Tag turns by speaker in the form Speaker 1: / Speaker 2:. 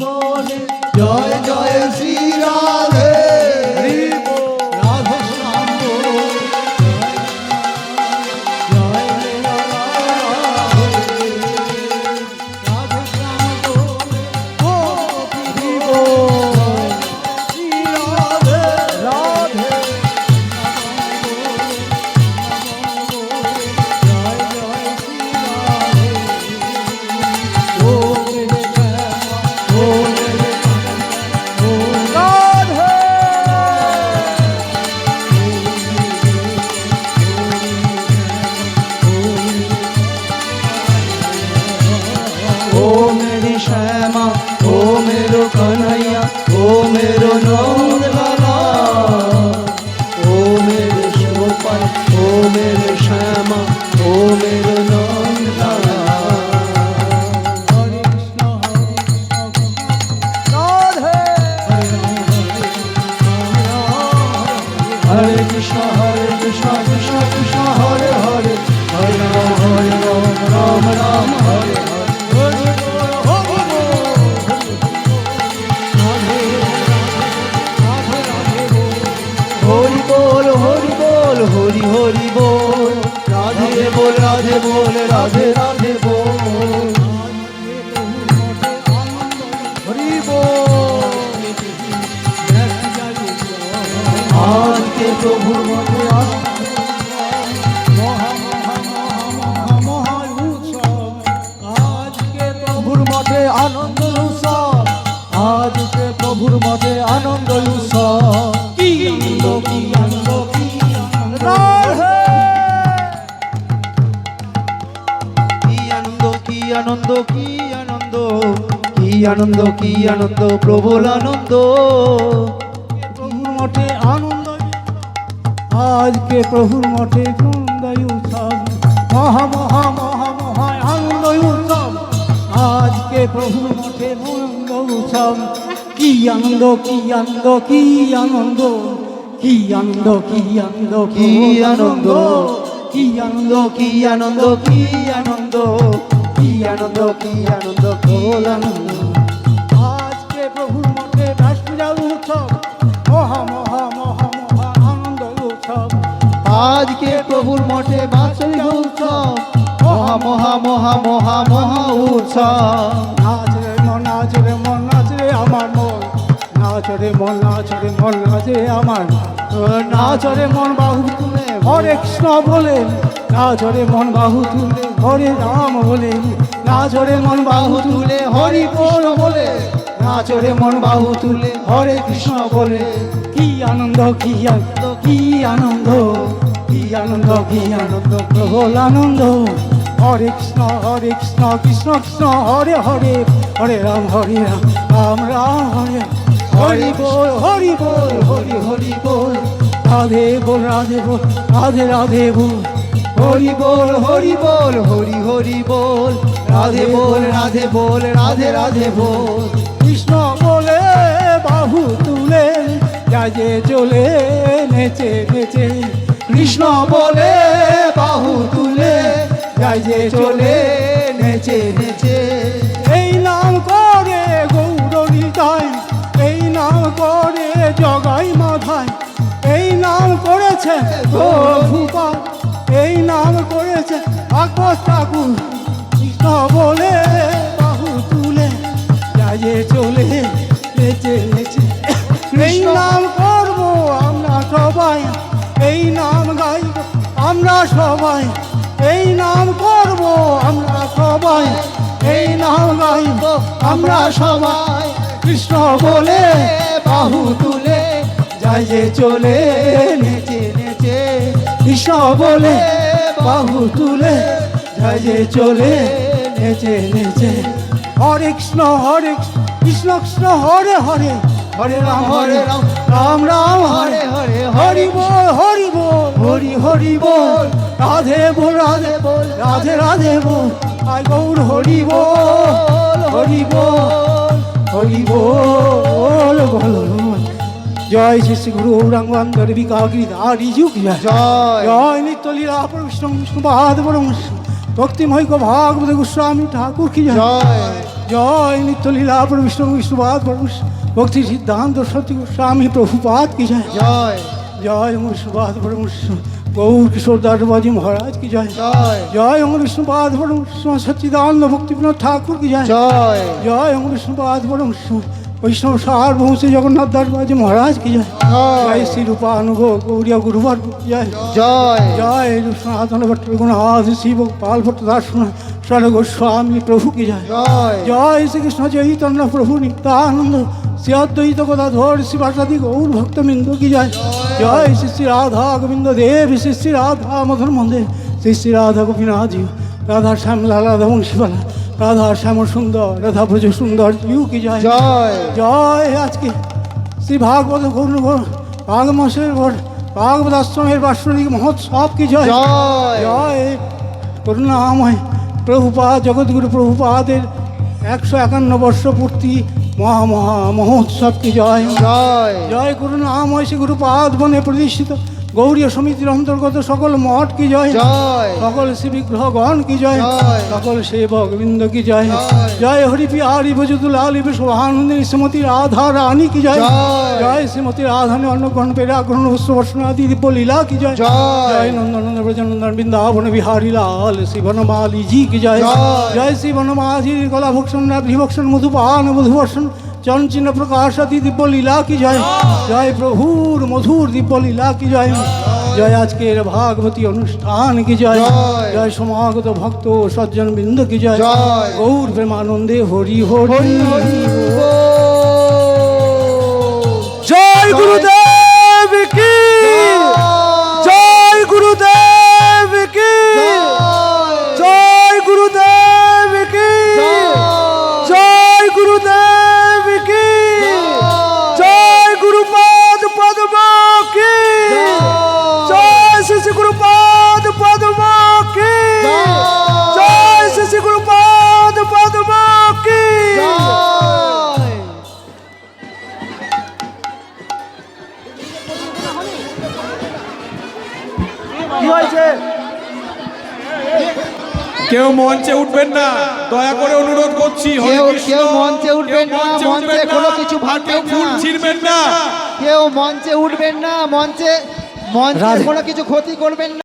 Speaker 1: পাবনে জয় ओ मेरी श्यामा ओ मेरो कन्हैया ओ मेरो नंद बाबा ओ मेरे शोपन ओ मेरे श्यामा ओ मेरो नंद बाबा
Speaker 2: हरे कृष्णा
Speaker 1: हरे कृष्णा कृष्णा कृष्णा हरे हरे हरे राम हरे राम राम राम हरे রাধে রাধে বল
Speaker 2: হরি আর আনন্দ উৎসব আজকে প্রভুর মঠে আনন্দ উৎসব
Speaker 1: কি আনন্দ কি আনন্দ কি আনন্দ কি আনন্দ প্রবল আনন্দ
Speaker 2: প্রভুর মঠে আনন্দ আজকে প্রভুর মঠে আনন্দায় উৎসব মহা মহা মহা মহা আনন্দ উৎসব আজকে প্রভুর মঠে আনন্দ উৎসব
Speaker 1: কি আনন্দ কি আনন্দ কি আনন্দ কি আনন্দ কি আনন্দ কি আনন্দ কি আনন্দ কি আনন্দ কি আনন্দ কি আনন্দ কি আনন্দ কোল আনন্দ
Speaker 2: আজকে প্রভুর মঠে দাস পূজা উৎসব মহা মহা মহা মহা আনন্দ উৎসব
Speaker 1: আজকে প্রভুর মঠে বাৎসরিক উৎসব মহা মহা মহা মহা মহা উৎসব
Speaker 2: নাচ রে মন নাচ রে মন নাচ আমার মন নাচ রে মন নাচ রে মন নাচে আমার নাচ রে মন বাহু তুলে হরে কৃষ্ণ বলে না ঝরে মন বাহু তুলে হরে রাম বলে না ঝরে মন বাহু তুলে হরি বল বলে না ঝরে মন বাহু তুলে হরে কৃষ্ণ বলে
Speaker 1: কি আনন্দ কি আনন্দ কি আনন্দ কি আনন্দ কি আনন্দ প্রবল আনন্দ
Speaker 2: হরে কৃষ্ণ হরে কৃষ্ণ কৃষ্ণ কৃষ্ণ হরে হরে হরে রাম হরে রাম রাম রাম হরে
Speaker 1: হরি বল হরি বল হরি হরি বল রাধে বল রাধে বল রাধে রাধে বল হরি বল হরি বল হরি হরি বল রাধে বল রাধে বল রাধে রাধে বল
Speaker 2: কৃষ্ণ বলে বাহু তুলে যাজে চলে নেচে নেচে
Speaker 1: কৃষ্ণ বলে বাহু তুলে যাজে চলে নেচে নেচে
Speaker 2: এই নাম করে গৌরী গায় এই নাম করে জগাই মাথায় এই নাম করেছে প্রভুপা এই নাম করেছে আকবর ঠাকুর কৃষ্ণ বলে বাহু তুলে যাইয়ে চলে নেচে নেচে এই নাম করব আমরা সবাই এই নাম গাইব আমরা সবাই এই নাম করব আমরা সবাই এই নাম গাইব আমরা সবাই
Speaker 1: কৃষ্ণ বলে বাহু তুলে যাইয়ে চলে নেচে
Speaker 2: বলে বাহু তুলে যে চলে নেচে নেচে হরে কৃষ্ণ হরে কৃষ্ণ কৃষ্ণ হরে হরে হরে রাম হরে রাম রাম রাম হরে হরে
Speaker 1: হরি বল হরি বল
Speaker 2: হরি হরি বল রাধে বল রাধে বল রাধে রাধে বল আই গৌর হরি বল হরি বল হরি বল বল জয় শ্রী শ্রী গুরু গৌরাঙ্গান্ধর বিকাগ্রিধারি যুগ জয় জয় নিত্যলীলা প্রবিষ্ণ সুপাদ পরমশ ভক্তিময়িক ভাগবত গোস্বামী ঠাকুর কি জয় জয় নিত্যলীলা প্রবিষ্ণ সুপাদ পরমশ ভক্তি সিদ্ধান্ত সতী গোস্বামী প্রভুপাদ কি জয় জয় জয় মুসুপাদ পরমশ গৌর কিশোর দাসবাজি মহারাজ কি জয় জয় অঙ্গ বিষ্ণুপাদ পরম সচিদানন্দ ভক্তিবিনোদ ঠাকুর কি জয় জয় অঙ্গ বিষ্ণুপাদ পরম ওই সব সার বংশী জগন্নাথ দাস বাজি মহারাজ কি জয় জয় শ্রী রূপা অনুভব গৌরিয়া গুরুবার জয় জয় জয় সনাতন ভট্ট গুণাধ শিব পাল ভট্ট দাস গোস্বামী প্রভু কি জয় জয় শ্রীকৃষ্ণ চৈতন্য প্রভু নিত্যানন্দ শ্রীদ্বৈত অদ্বৈত গদাধর শ্রীবাসাদি গৌর ভক্ত ভক্তবৃন্দ কি জয় জয় শ্রী শ্রী রাধা গোবিন্দ দেব শ্রী শ্রী রাধা মধুর মন্দির শ্রী শ্রী রাধা গোপীনাথ রাধা শ্যামলা রাধা বংশীবালা রাধা শ্যাম সুন্দর রাধা ভুজ সুন্দর ইউ কি জয় জয় জয় আজকে শ্রী ভাগবত গৌর ভাগ মাসের ভোর ভাগবত আশ্রমের বাসনিক মহোৎসব কি জয় জয় করুণাময় প্রভুপা জগৎগুরু প্রভুপাদের একশো একান্ন বর্ষ পূর্তি মহা মহোৎসব কি জয় জয় জয় করুণাময় শ্রী গুরুপাদ বনে প্রতিষ্ঠিত গৌরীয় সমিতির অন্তর্গত সকল মঠ কি জয় সকল শ্রীবিগ্রহগণ কি জয় সকল সেবক বৃন্দ কি জয় জয় হরিপি আরি ভজুতুল আলি সোহানন্দিনী শ্রীমতী রাধা রানী কি জয় জয় শ্রীমতী রাধানী অন্নগ্রহণ পেরাগ্রহণ উৎসবর্ষণাদি দিব্য লীলা কি জয়
Speaker 1: জয়
Speaker 2: নন্দনন্দন ব্রজনন্দন বৃন্দাবন বিহারী লাল শ্রী বনমালী জি কি জয় জয় শ্রী বনমালী কলাভূষণ রাত্রিভূষণ মধুপান মধুভূষণ চরণচিহ্ন প্রকাশতি লীলা কি জয় জয় প্রভুর মধুর লীলা কি জয় জয় আজকের ভাগবতী অনুষ্ঠান কি জয় জয় সমাগত ভক্ত সজ্জন বৃন্দ কি জয় গৌর প্রেমানন্দে হরি হরি জয় গুরুদেব কি জয় গুরুদেব কি কেউ মঞ্চে উঠবেন না দয়া করে অনুরোধ করছি কেউ মঞ্চে উঠবেন না মঞ্চে কোনো কিছু ভাববেন ফুল ছিড়বেন না কেউ মঞ্চে উঠবেন না মঞ্চে মঞ্চে কোনো কিছু ক্ষতি করবেন না